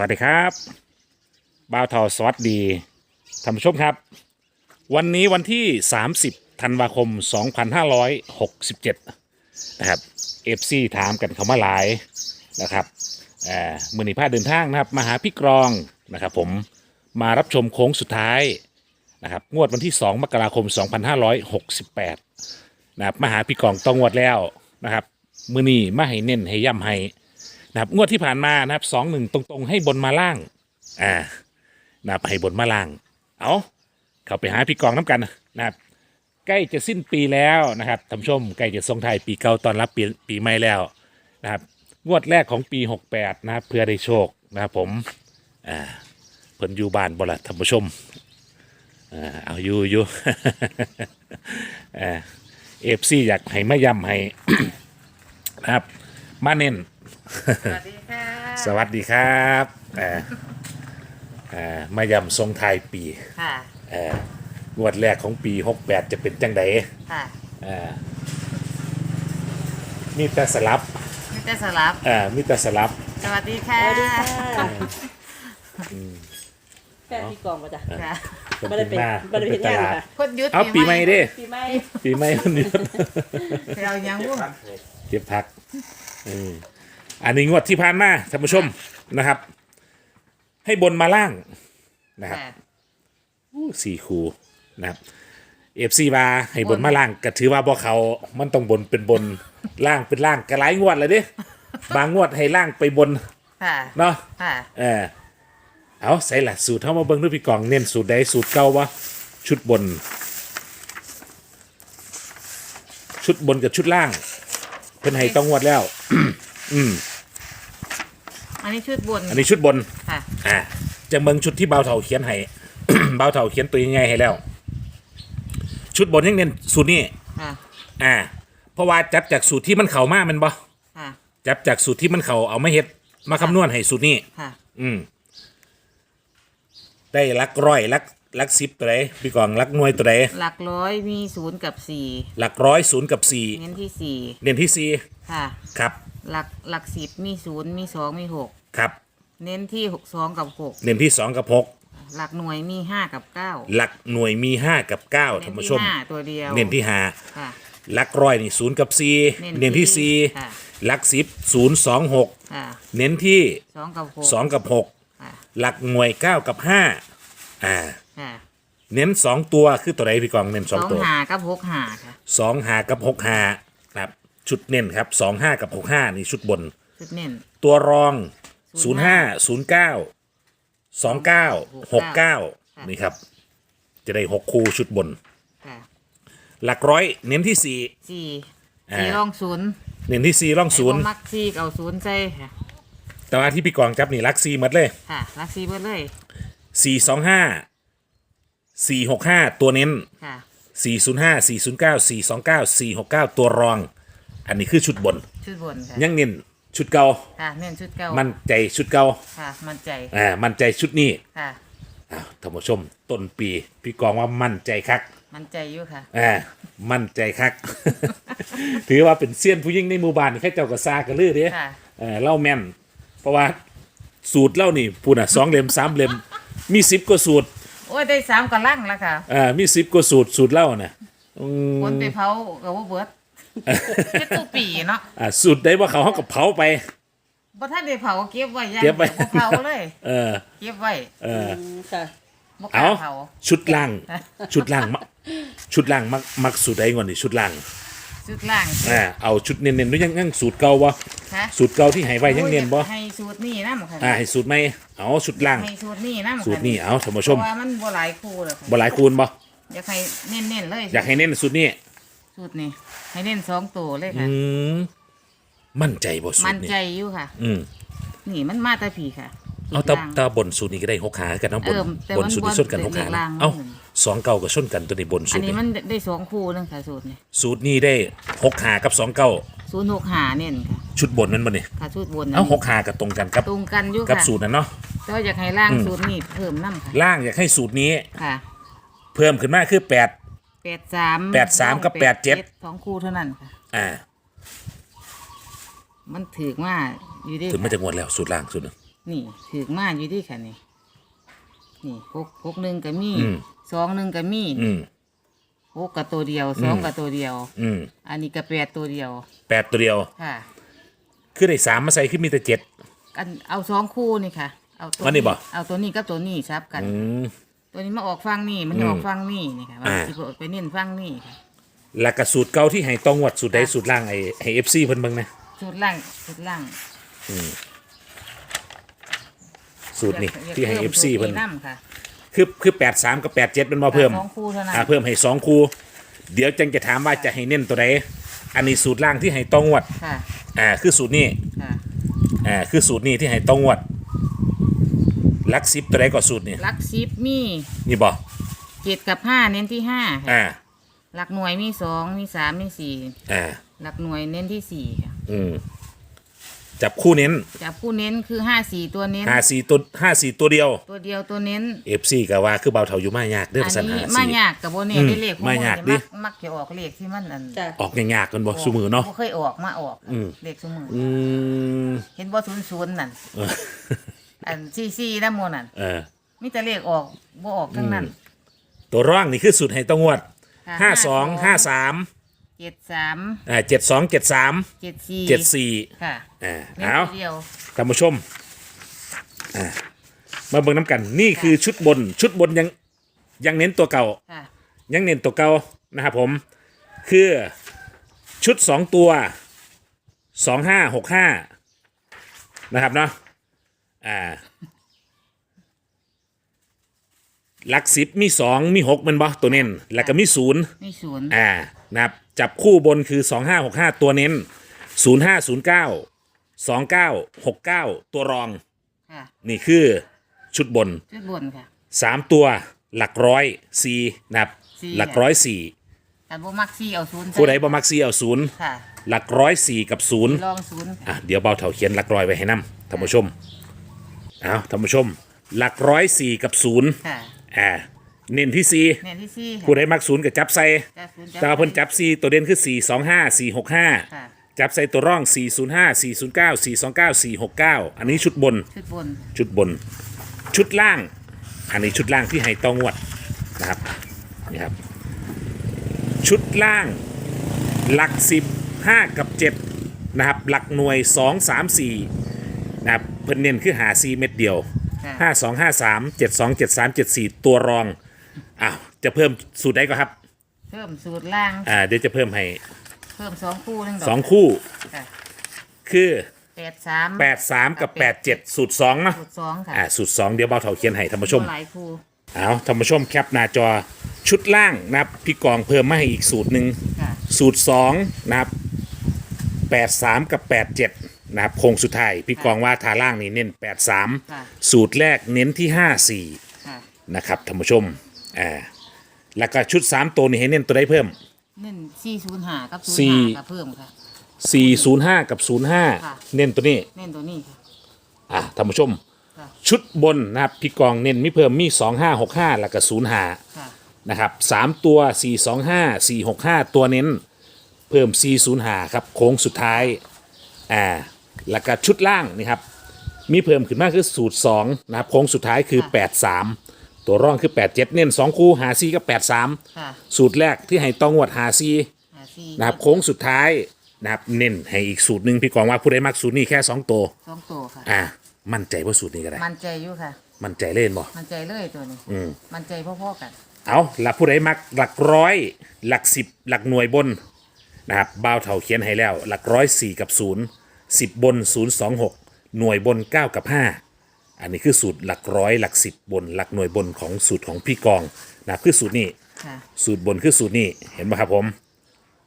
สวัสดีครับบ่าวเทาสวัสดีท่านผู้ชมครับ วันนี้วันที่ 30ธันวาคม 2567 นะครับเอฟซีถามกันเขามาหลายนะครับเอ่อมือนีพาเดินทางนะครับมาหาพี่กรองนะครับผมมารับชมโค้งสุดท้ายนะครับงวดวันที่ 2 มกราคม 2568นะครับมาหาพี่กรองต้องงวดแล้วนะครับมือนีมาให้เน้นให้ย่ำให้ นะครับงวดที่ผ่านมานะครับสองหนึ่งตรงๆ ให้บนมาล่างอ่านะครับให้บนมาล่าง เอาเข้าไปหาพี่กองน้ำกันนะครับใกล้จะสิ้นปีแล้วนะครับท่านผู้ชมใกล้จะส่งท้ายปีเก่าตอนรับปีปีใหม่แล้วนะครับงวดแรกของปี 68 นะครับเพื่อได้โชคนะครับผมอ่าเพิ่นอยู่บ้านบ่ละท่านผู้ชมอ่าเอาอยู่อยู่เอฟซีอยากให้มาย้ำให้นะครับ มาเน้น สวัสดีค่ะสวัสดีครับเอ่อเอ่อมายำทรงไทายปีค่ะเอ่องวดแรกของปี 68 จะเป็นจังไดค่ะเอ่อมีแต่สลับมิเตอร์สลับ เอ่อมีแต่สลับสวัสดีค่ะสวัสดีค่ะแฟนพี่กองมาจ้ะค่ะเพิ่นไม่ได้เป็นเป็นมาไม่ได้เป็นตงานลาดค่ะคนหยุดเอาปีใหม่เด้ ปีใหม่ปีใหม่คนนี้ไปเอายังวุ้นเก็บพักเออ อันนี้งวดที่ผ่านมาท่านผู้ชมนะครับ ให้บนมาล่างนะครับค่ะสี่คูนะครับเอฟซีมาให้บนมาล่างก็ถือว่าบ่เขามันต้องบนเป็นบนล่างเป็นล่างกระไรงวดเลยเดิบางงวดให้ล่างไปบนค่ะเนาะ ค่ะ เออเอาใส่ละสูตรเข้ามาเบิ้งด้วยพี่กองเน้นสูตรใดสูตรเก่าวะชุดบน ชุดบนกับชุดล่าง เพิ่นให้ต้องงวดแล้วอั นนี้ชุดบนอันนี้ชุดบน ค่ะอ่าจะเบิ่งชุดที่เบาเถาเขียนให้ เบาเถาเขียนตัวยังไงให้แล้ว ชุดบนยังเน้นสูตรนี้ ค่ะอ่า เพราะว่าจับจากสูตรที่มันเข่ามาแมันบ่ค่ะจับจากสูตรที่มันเข่าเอามาเฮ็ดมาคำนวณให้สูตรนี้ ค่ะอืม ได้หลักร้อยหลักหลักสิบตัวใดพี่กองหลักหน่วยตัวใดหลักร้อยมีศูนย์กับสี่หลักร้อยศูนย์กับสี่เน้นที่สี่เน้นที่สี่ค่ะ ครับ หลักหลักสิบมีศูนย์มีสองมีหก ครับเน้นที่หกสองกับหกเน้นที่สองกับหกหลักหน่วยมีห้ากับเก้าหลักหน่วยมีห้ากับเก้าเน้ท่านนผู้ที่ชมห้าตัวเดียวเน้นที่ห้าค่ะ หลักร้อยนี่ศูนย์กับสี่เน้เน้นนที่ที่สี่ค่ะ หลักสิบศูนย์สองหกค่ะเน้นที่สองกับหกสองกับหกค่ะหลักหน่วยเก้ากับห้าอ่าค่ะเน้นสองตัวคือตัวใดพี่กองเน้นสสององตัวหากับหกหาค่ะสองห้ากับหกห้าครับชุดเน้นครับสองห้ากับหกห้านี่ชุดบน ชุดเน้นตัวรอง ศูนย์ห้าศูนย์เก้าสองเก้าหกเก้านี่ครับ จะได้หกคู่ชุดบน ค่ะหลักร้อยเน้นที่สี่สี่อ่าสี่รองศูนย์เน้นที่สี่ร่องศูนย์ไอ้บ่มักสี่เอาศูนย์ใส่ค่ะแต่ว่าที่พี่กองจับนี่ลักสี่หมดเลยค่ะรักสี่เบิดเลยสี่สองห้าสี่หกห้าตัวเน้นค่ะสี่ศูนย์ห้าสี่ศูนย์เก้าสี่สองเก้าสี่หกเก้าตัวรอง อันนี้คือชุดบน ชุดบนค่ะยังเน้น ชุดเก่าค่ะเน้นชุดเก่ามั่นใจชุดเก่าค่ะมั่นใจอ่ามั่นใจชุดนี้ค่ะอ้าวท่านผู้ชมต้นปีพี่กองว่ามั่นใจคักมั่นใจอยู่ค่ะอ่ามั่นใจคัก ถือว่าเป็นเซียนผู้ยิ่งในหมู่บ้านแค่เจ้าก็ซากันลือเด้ค่ะเออเล่าแม่น เพราะว่าสูตรเล่านี่พูดอะสองเล่มสามเล่มมีสิบกว่าสูตรโอ้ยได้สามกระลังแล้วค่ะอ่ามีสิบกว่าสูตรสูตรเล่าน่ะอืมคนไปเผากับว่าเบิด เฮ็ดตู้ปีเนาะอ่าสูตรได้ว่าเขาเขากับเผาไปบ่ทันได้เผาเก็บไว้ยังเก็บไว้บ่เผาเลย เออ เก็บไว้เอออืมค่ะ บ่กเอาล้าเผาชุดล่าง ชุดล่างมักชุดล่างมักมักสูตรใดก่อนนี่ชุดล่างชุดล่างอ่าเอาชุดเน้นๆด้วยยังยังสูตรเก่าวะค่ะสูตรเก่าที่ใหายไว้ยังเน้นบ่ให้สูตรนี้นำค่ะอ่าให้สูตรไหมเอาชุดล่าง ให้สูตรนี้นำสูตรนี้เอาท่านผู้ชเพมราะว่ามันบ่หลายคู่เลยค่ะบ่หลายคูณบ่อยากให้เน้นๆเลยอยากให้เน้นสูตรนี้ สูตรนี้ให้เน้นสองตัวเลยอืค่ะมมั่นใจบ่สูมั่ตนรนี้ใจอยู่ค่ะ อืมนี่มันมาแต่ผีค่ะเอาตาล่งตาบนสูตรนี้ก็ได้หกขากันเนาะบนเออแต่บนมันสูตรนี้บนส้นกันหกขาเด็กล่างเอ้ามันสองเก้ากับส้นกันตัวนี้บนสูอัตนรนี้นี้มันได้สองคู่นึงค่ะสูตรนี้สูตรนี้ได้หกขากับสองเก้าศูนย์หกหาเน้นค่ะชุดบนนั่นบ่นี่ค่ะสูตรบนเอ้าหกขากับตรงกันกับตรงกันอยู่กับค่ะสูตรนั้นเนาะ แต่ว่าอยากให้ล่างสูตรนี้เพิ่มน้ำค่ะล่างอยากให้สูตรนี้ ค่ะ เพิ่มขึ้นมาคือแปด แปดสามแปดสามกับแปดเจ็ด สองคู่เท่านั้นค่ะอ่ามันถือว่าอยู่ได้ถึงมันจะงวดแล้วสูตรล่างสูตรนึงนี่ถือมาอยู่ที่ค่ะนี่นี่พกพกหนึ่งก็มีอืม สองหนึ่งก็มีอืมพกกับตัวเดียวสองกับตัวเดียว อืมอันนี้ก็แปดตัวเดียวแปดตัวเดียวค่ะคือได้สามมาใส่ขึ้นมีแต่เจ็ด อันเอาสองคู่นี่ค่ะ เอาตัวอันนี้บ่ เอาตัวนี้กับตัวนี้ซับกัน อืม ตัวนี้มาออกฟังนี่มันอืมออกฟังนี่นี่ค่ะว่าอ่า สิไปเน้นฟังนี่ค่ะแล้วก็สูตรเก่าที่ให้ตองวดสูตรใดค่ะสูตรล่างไอ้ให้เอฟซีเพิ่นเบิ่งนะชุดล่างชุดล่างสูตรนี่ยากที่ให้พิ่เอมฟซีสูเพิ่ตนรน้ำค่ะ คือคือแปดสามกับแปดเจ็ดมันมาเพิ่มสองคู่เท่านั้น อ่าเพิ่มให้สองคู่เดี๋ยวจังจะถามว่าจะให้เน้นตัวใดอันนี้สูตรล่างที่ให้ตองวดค่ะอ่าคือสูตรนี้ค่ะอ่าคือสูตรนี้ที่ให้ตองวด ลักซิปตัวใดก็สูตรนี่ลักซิปมีนี่บ่เจ็ดกับห้าเน้นที่ห้าค่ะอ่าหลักหน่วยมีสองมีสามมีสี่อ่าหลักหน่วยเน้นที่สี่ค่ะอืมจับคู่เน้นจับผู้เน้นคือห้าสี่ตัวเน้น ห้าสี่ตัวห้าสี่ตัวเดียวตัวเดียวตัวเน้น เอฟซีก็ว่าคือเบาเถาอยู่มายากเด้ออัภานษานี้หามาสี่ ยากกับโบเน่อืมได้เลขพวมายากนี้ดิ มัมักจะออกเลขที่มันอันจ้ะออกยากๆกันบ่ซุมือเนาะ บ่เคยออกมาออกอืมเลขสมือออืม เห็นบ่ศูนย์ศูนย์นั่นเออ อันซี่ซี่น้ำโมนั่นเออ มีแต่เลขออกบ่ออกทั้งนั้นตัวร่องนี่คือสุดให้ต้องงวดค่ะห้าสองห้าสามเจ็ดสามอ่าเจ็ดสองเจ็ดสามเจ็ดสี่เจ็ดสี่ค่ะอ่าเน้นเอาตัวเดียวท่านผู้ชมอ่ามาเบิ่งน้ำกัน นี่คือชุดบนชุดบนยังยังเน้นตัวเก่า ค่ะยังเน้นตัวเก่านะครับผม คือชุดสองตัวสองห้าหกห้านะครับเนาะ อ่าหลักสิบมีสองมีหกแมันบ่ตัวเน้นแล้วก็มีศูนย์มีศูนย์อ่านะครับจับคู่บนคือสองห้าหกห้าตัวเน้นศูนย์ห้าศูนย์เก้าสองเก้าหกเก้าตัวรอง ค่ะนี่คือชุดบนชุดบนค่ะ สามตัวหลักร้อยสี่นะครับสี่ หลักร้อยสี่แต่บ่มักซี่เอาศูนย์ผู้ใดบ่มักสี่เอาศูนย์ค่ะหลักร้อยสี่กับศูนย์ลองศูนย์อะเดี๋ยวเบาเถาเขียนหลักร้อยไว้ให้นํท่านผู้ชม เอาท่านผู้ชม หลักร้อยสี่กับศูนย์ค่ะอ่าเน้นที่สี่แม่นที่สี่ค่ะผู้ใดมักศูนย์ก็จับใส่จับศูนย์แต่ว่าเพิ่นจับสี่ตัวเด่นคือสี่สองห้าสี่หกห้าค่ะ จับใส่ตัวร่อง405 409 429 469อันนี้ชุดบน ชุดบนชุดบนชุดล่าง อันนี้ชุดล่างที่ให้ต้องวดนะครับนี่ครับ ชุดล่าง หลัก10 5กับ7นะครับ หลักหน่วย2 3 4นะครับ เพิ่นเน้นคือหา4เม็ดเดียวค่ะ5 2 5 3 7 2 7 3 7 4ตัวรองอ้าวจะเพิ่มสูตรใดก็ครับเพิ่มสูตรล่าง อ่าเดี๋ยวจะเพิ่มให้เพิ่มสองคู่นึงดอก2คู่ค่ะคือแปดสามแปดสามกับแปดเจ็ดสูตรสองเนาะสูตรสองค่ะอ่าสูตรสองเดี๋ยวเบาเถาเขียนให้ท่านผู้ชม หลายคู่เอาท่านผู้ชมแคปหน้าจอชุดล่างนะครับพี่กองเพิ่มมาให้อีกสูตรหนึ่งค่ะสูตรสองนะครับแปดสามกับแปดเจ็ด นะครับโครงสุดท้ายพี่กองว่าทาล่างนี่เน้นแปดสามค่ะสูตรแรกเน้นที่ห้าสี่ค่ะนะครับท่านผู้ชมอ่าแล้วก็ชุดสามตัวนี้ให้เน้นตัวได้เพิ่ม เน้นสี่ศูนย์ห้ากับศูนย์สี่ ห้ากับเพิ่มค่ะสี่ศูนย์ห้ากับศูนย์ห้าค่ะเน้นตัวนี้เน้นตัวนี้ค่ะ อะท่านผู้ชม ค่ะ ชุดบนนะครับพี่กองเน้นมีเพิ่มมี 2 5 6 5 แล้วก็0ค่ะ5นะครับสามตัว 4 2 5 4 6 5 ตัวเน้น เพิ่ม 4 0 5 ครับ โค้งสุดท้าย อ่า แล้วก็ชุดล่างนี่ครับมีเพิ่มขึ้นมากคือสูตร2นะครับโค้งสุดท้ายคือค่ะ8 3 ตัวร่องคือ 8 7 เน้น2คู่หา4กับ8 3ค่ะสูตรแรกที่ให้ต้องวดหา4หาสี่นะครับโค้งสุดท้ายนะครับเน้นให้อีกสูตรหนึ่งพี่กองว่าผู้ใดมักสูตรนี้แค่ 2 ตัว สองตัวค่ะ อ่า มั่นใจว่าสูตรนี้ก็ได้ มันใจอยู่ค่ะ มั่นใจเล่นบ่ มันใจเลยตัวนี้อืม มันใจพ่อๆกันเอาหลักผู้ใดมักหลักร้อย หลักสิบหลักหน่วยบนนะครับบ้าวเถาเขียนให้แล้ว หลักร้อยสี่กับศูนย์ สิบบนศูนย์สองหกหน่วยบนเก้ากับห้าอันนี้คือสูตรหลักร้อยหลักสิบบน หลักหน่วยบนของสูตรของพี่กองนะครับคือสูตรนี้ค่ะ สูตรบนคือสูตรนี้เห็นไหมครับผม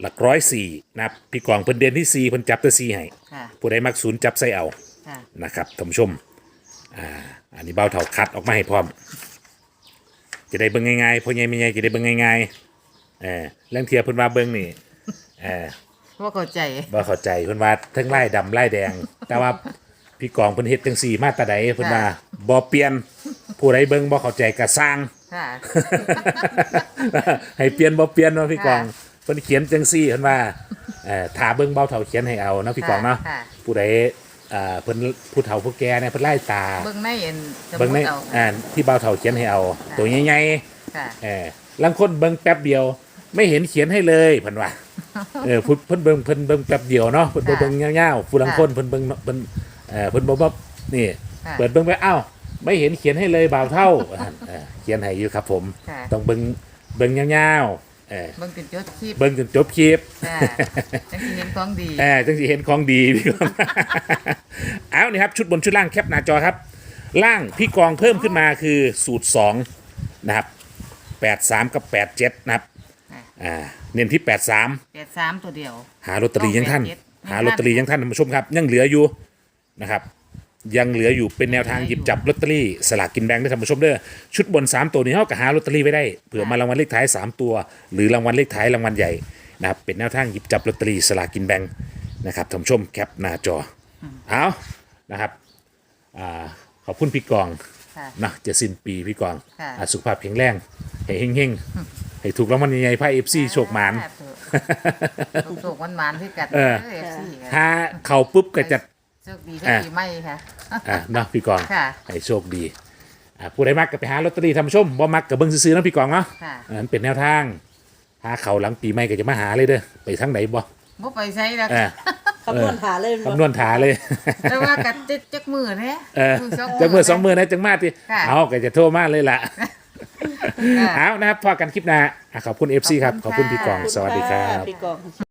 หลักร้อยสี่นะครับพี่กองเพิ่นเด่นที่สี่เพิ่นจับตัวสี่ให้ค่ะ ผู้ใดมักศูนย์จับใส่เอา ค่ะ นะครับท่านผู้ชม อ่า อันนี้เบ้าเถาคัดออกมาให้พร้อม จะได้เบิ่งง่ายๆพ่อใหญ่แม่ใหญ่จะได้เบิ่งง่ายๆเออเรื่องเทียเพิ่นว่าเบิ่งนี่เออ พ่อเข้าใจบ่เข้าใจเพิ่นว่าทั้งไล่ดำไล่แดง แต่ว่าพี่กองเพิ่นเฮ็ดจังซี่มาแตาใดเพิ่นว่าบ่เปลี่ยนผู้ใดเบิ่งบ่เข้าใจก็สร้าง ค่ะ ให้เปลี่ยนบ่เปลี่ยนเนาะพี่กองค่ะเพิ่นเขียนจังซี่เพิ่นว่าเอ่อถ้าเบิ่งเบาเท่าเขียนให้เอาเนาะพี่กองเนาะค่ะ ผู้ใดอ่าเพิ่นผู้เฒ่าผู้แก่เนี่ยเพิ่นไล่ตาเบิ่งในเอ็นสมเบิ่งมุในติเอาอ่าที่เบาเฒ่าเขียนให้เอา ตัวใหญ่ๆ ค่ะ เออลังคนเบิ่งแป๊บเดียว ไม่เห็นเขียนให้เลยเพิ่นว่า เออเพิ่นเพิ่นเบิ่งเพิ่นเบิ่งแป๊บเดียวเนาะเพิ่นบ่เบิ่งยาวๆผู้ลังคนเพิ่นเบิ่งเพิ่นเออเพิ่นบ่ว่านี่ ค่ะ เปิดเบิ่งไปอ้าวไม่เห็นเขียนให้เลยบ่าวเท่าว่าซั่นเออเขียนให้อยู่ครับผม ค่ะต้องเบิ่งเบิ่งยาวๆเออเบิ่งจนจดคลิปเบิ่งจนจบคลิป ค่ะจังสิเห็นของดี เออจังสิเห็นของดีพี่กอง เอานี่ครับ ชุดบนชุดล่างแคปหน้าจอครับ ล่างพี่กองเพิ่มขึ้นมาคือสูตร 2 นะครับ 83 กับ 87 นะครับค่ะอ่า เน้นที่83แปดสามตัวเดียว หาลอตเตอรี่ยังท่านต้องแปดเจ็ดหาลอตเตอรี่ยังท่านท่านผู้ชมครับ ยังเหลืออยู่นะครับ ยังเหลืออยู่เป็นแนวทางหยิบจับลอตเตอรี่สลากกินแบ่งได้ท่านผู้ชมเด้อชุดบน3ตัวนี้เขาก็หาลอตเตอรี่ไว้ได้เผื่อมารางวัลเลขท้าย3ตัว หรือรางวัลเลขท้ายรางวัลใหญ่นะครับเป็นแนวทางหยิบจับลอตเตอรี่สลากกินแบ่งนะครับท่านผู้ชมแคปหน้าจออเอานะครับอ่าขอบคุณพี่กองค่ะนะจะสิ้นปีพี่กองค่ะอ่าสุขภาพแข็งแรงให้เฮงๆ ให้ถูกรางวัลใหญ่ๆไพ่เอฟซีโชคหมานโชคมันหมานๆคือกันเออ เอฟซีถ้าเขาปุ๊บก็จะ โชคดีทั้งปีใหม่ค่ะ อะเนาะพี่กองค่ะ ให้โชคดีอะผู้ใดมักก็ไปหาลอตเตอรี่ทำชมบ่มักกับเบิ้งซื้อๆเนาะพี่กองเนาะค่ะอันนั้นเป็นแนวทางหาเขาหลังปีใหม่ก็จะมาหาเลยเด้อไปทั้งไหนบ่บ่ไปใช้แล้วอ่าคำนวณหาเลยบ่คำนวณถาเลย แต่ว่ากัดจักจักมือแท้เออมือสองจังมือสองมือนะจังมาติค่ะ เอาก็จะโทรมาเลยล่ะค่ะ เอานะครับพอกันคลิปหน้าอะขอบคุณ FC ครับ ขอบคุณพี่กอง สวัสดีครับ พี่กอง